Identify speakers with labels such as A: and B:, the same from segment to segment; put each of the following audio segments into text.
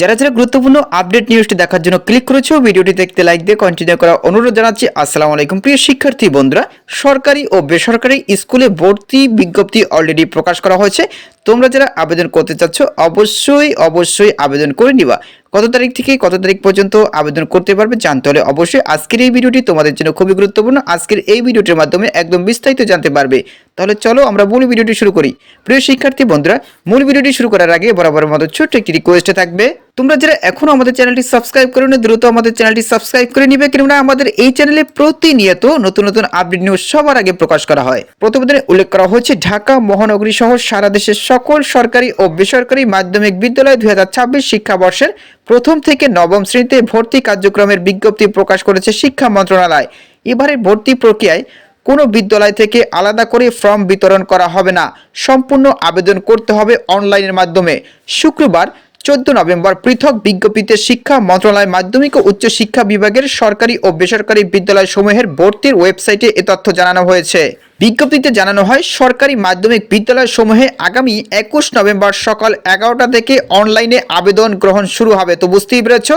A: যারা যারা গুরুত্বপূর্ণ আপডেট নিউজটি দেখার জন্য ক্লিক করেছ, ভিডিওটি দেখতে লাইক দিয়ে কন্টিনিউ করার অনুরোধ জানাচ্ছি। আসসালামু আলাইকুম প্রিয় শিক্ষার্থী বন্ধুরা, সরকারি ও বেসরকারি স্কুলে ভর্তি বিজ্ঞপ্তি অলরেডি প্রকাশ করা হয়েছে। তোমরা যারা আবেদন করতে চাচ্ছ, অবশ্যই অবশ্যই আবেদন করে নিবা। কত তারিখ থেকে কত তারিখ পর্যন্ত আবেদন করতে পারবে জানতে হলে অবশ্যই আজকের এই ভিডিওটি তোমাদের জন্য খুবই গুরুত্বপূর্ণ। আজকের এই ভিডিওটির মাধ্যমে একদম বিস্তারিত জানতে পারবে। তাহলে চলো আমরা মূল ভিডিওটি শুরু করি। প্রিয় শিক্ষার্থী বন্ধুরা, মূল ভিডিওটি শুরু করার আগে বরাবরের মতো ছোট্ট একটি রিকোয়েস্ট থাকবে। তোমরা যারা এখনও আমাদের চ্যানেলটি সাবস্ক্রাইব করে নি দ্রুত আমাদের চ্যানেলটি সাবস্ক্রাইব করে নিবে, কেননা আমাদের এই চ্যানেলে প্রতিনিয়ত নতুন নতুন আপডেট নিউজ সবার আগে প্রকাশ করা হয়। প্রতিবেদনে উল্লেখ করা হয়েছে, ঢাকা মহানগরী সহ সারা দেশের সকল সরকারি ও বেসরকারি মাধ্যমিক বিদ্যালয় দুই হাজার ছাব্বিশ শিক্ষাবর্ষের প্রথম থেকে নবম শ্রেণীতে ভর্তি কার্যক্রমের বিজ্ঞপ্তি প্রকাশ করেছে শিক্ষা মন্ত্রণালয়। এবারের ভর্তি প্রক্রিয়ায় কোনো বিদ্যালয় থেকে আলাদা করে ফর্ম বিতরণ করা হবে না। সম্পূর্ণ আবেদন করতে হবে অনলাইনের মাধ্যমে। শুক্রবার চোদ্দ নভেম্বর পৃথক বিজ্ঞপ্তিতে শিক্ষা মন্ত্রণালয় মাধ্যমিক ও উচ্চ শিক্ষা বিভাগের সরকারি ও বেসরকারি বিদ্যালয় সমূহের ভর্তির ওয়েবসাইটে এ তথ্য জানানো হয়েছে। বিজ্ঞপ্তিতে জানানো হয়, সরকারি মাধ্যমিক বিদ্যালয় সমূহে আগামী একুশ নভেম্বর সকাল এগারোটা থেকে অনলাইনে আবেদন গ্রহণ শুরু হবে। তো বুঝতেই পেরেছ,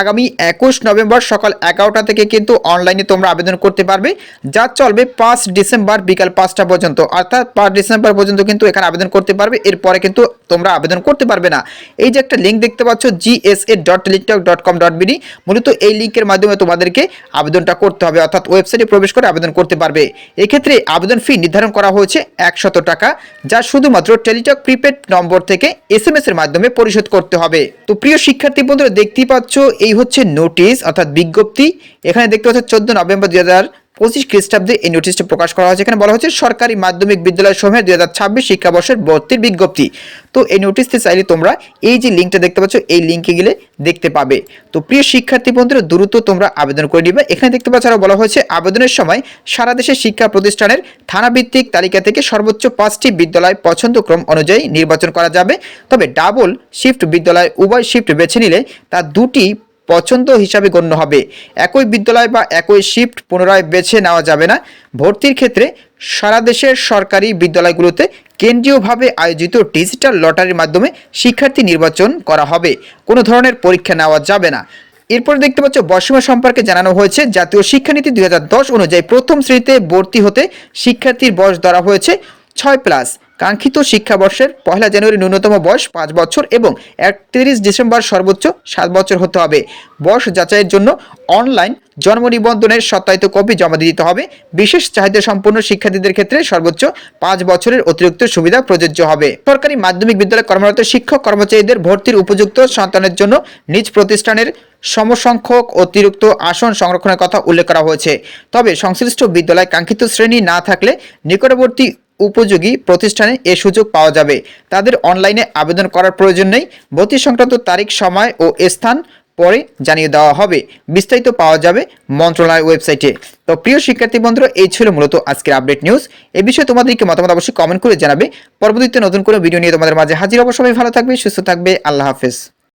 A: আগামী একুশ নভেম্বর সকাল এগারোটা থেকে কিন্তু অনলাইনে তোমরা আবেদন করতে পারবে, যা চলবে পাঁচ ডিসেম্বর বিকাল পাঁচটা পর্যন্ত। অর্থাৎ পাঁচ ডিসেম্বর পর্যন্ত কিন্তু এখানে আবেদন করতে পারবে, এরপরে কিন্তু তোমরা আবেদন করতে পারবে না। এই যে একটা লিঙ্ক দেখতে পাচ্ছ G S A dot Teletalk dot com dot B D মূলত এই লিঙ্কের মাধ্যমে তোমাদেরকে আবেদনটা করতে হবে, অর্থাৎ ওয়েবসাইটে প্রবেশ করে আবেদন করতে পারবে। এক্ষেত্রে আবেদন ফি নির্ধারণ করা হয়েছে একশত টাকা, যা শুধুমাত্র টেলিটক প্রিপেড নম্বর থেকে এস এম এর মাধ্যমে পরিশোধ করতে হবে। তো প্রিয় শিক্ষার্থী বন্ধুরা, দেখতেই পাচ্ছ, এই হচ্ছে নোটিশ অর্থাৎ বিজ্ঞপ্তি। এখানে দেখতে পাচ্ছ, চোদ্দ নভেম্বর দু হাজার পঁচিশ খ্রিস্টাব্দে এই নোটিশটা প্রকাশ করা হয়েছে। এখানে বলা হচ্ছে সরকারি মাধ্যমিক বিদ্যালয় সমূহের দুই হাজার ছাব্বিশ শিক্ষাবর্ষের ভর্তির বিজ্ঞপ্তি। তো এই নোটিশটি চাইলে তোমরা এই যে লিঙ্কটা দেখতে পাচ্ছ, এই লিঙ্কে গেলে দেখতে পাবে। তো প্রিয় শিক্ষার্থী বন্ধুরা, দ্রুত তোমরা আবেদন করে নিবে। এখানে দেখতে পাচ্ছ, আরও বলা হয়েছে, আবেদনের সময় সারা দেশের শিক্ষা প্রতিষ্ঠানের থানাভিত্তিক তালিকা থেকে সর্বোচ্চ পাঁচটি বিদ্যালয় পছন্দক্রম অনুযায়ী নির্বাচন করা যাবে। তবে ডাবল শিফট বিদ্যালয় উভয় শিফট বেছে নিলে তা দুটি পছন্দ হিসাবে গণ্য হবে। একই বিদ্যালয় বা একই শিফট পুনরায় বেছে নেওয়া যাবে না। ভর্তির ক্ষেত্রে সারা দেশের সরকারি বিদ্যালয়গুলোতে কেন্দ্রীয়ভাবে আয়োজিত ডিজিটাল লটারির মাধ্যমে শিক্ষার্থী নির্বাচন করা হবে। কোনো ধরনের পরীক্ষা নেওয়া যাবে না। এরপরে দেখতে পাচ্ছ বয়সীমা সম্পর্কে জানানো হয়েছে, জাতীয় শিক্ষানীতি দু হাজার দশ অনুযায়ী প্রথম শ্রেণীতে ভর্তি হতে শিক্ষার্থীর বয়স ধরা হয়েছে ছয় প্লাস কাঙ্ক্ষিত শিক্ষাবর্ষের পয়লা জানুয়ারি ন্যূনতম বয়স পাঁচ বছর এবং একত্রিশ ডিসেম্বর সর্বোচ্চ সাত বছর হতে হবে। বয়স যাচাইয়ের জন্য অনলাইন জন্ম নিবন্ধনের সত্যায়িত কপি জমা দিতে হবে। বিশেষ চাহিদা সম্পন্ন শিক্ষার্থীদের ক্ষেত্রে সর্বোচ্চ পাঁচ বছরের অতিরিক্ত সুবিধা প্রযোজ্য হবে। সরকারি মাধ্যমিক বিদ্যালয়ে কর্মরত শিক্ষক কর্মচারীদের ভর্তির উপযুক্ত সন্তানের জন্য নিজ প্রতিষ্ঠানের সমসংখ্যক অতিরিক্ত আসন সংরক্ষণের কথা উল্লেখ করা হয়েছে। তবে সংশ্লিষ্ট বিদ্যালয় কাঙ্ক্ষিত শ্রেণি না থাকলে নিকটবর্তী উপযোগী প্রতিষ্ঠানে এ সুযোগ পাওয়া যাবে। তাদের অনলাইনে আবেদন করার প্রয়োজন নেই। ভর্তি সংক্রান্ত তারিখ, সময় ও স্থান পরে জানিয়ে দেওয়া হবে। বিস্তারিত পাওয়া যাবে মন্ত্রণালয় ওয়েবসাইটে। তো প্রিয় শিক্ষার্থী বন্ধুরা, এই ছিল মূলত আজকের আপডেট নিউজ। এ বিষয়ে তোমাদেরকে মতামত অবশ্যই কমেন্ট করে জানাবে। পরবর্তীতে নতুন কোনো ভিডিও নিয়ে তোমাদের মাঝে হাজির সবাই ভালো থাকবে, সুস্থ থাকবে। আল্লাহ হাফেজ।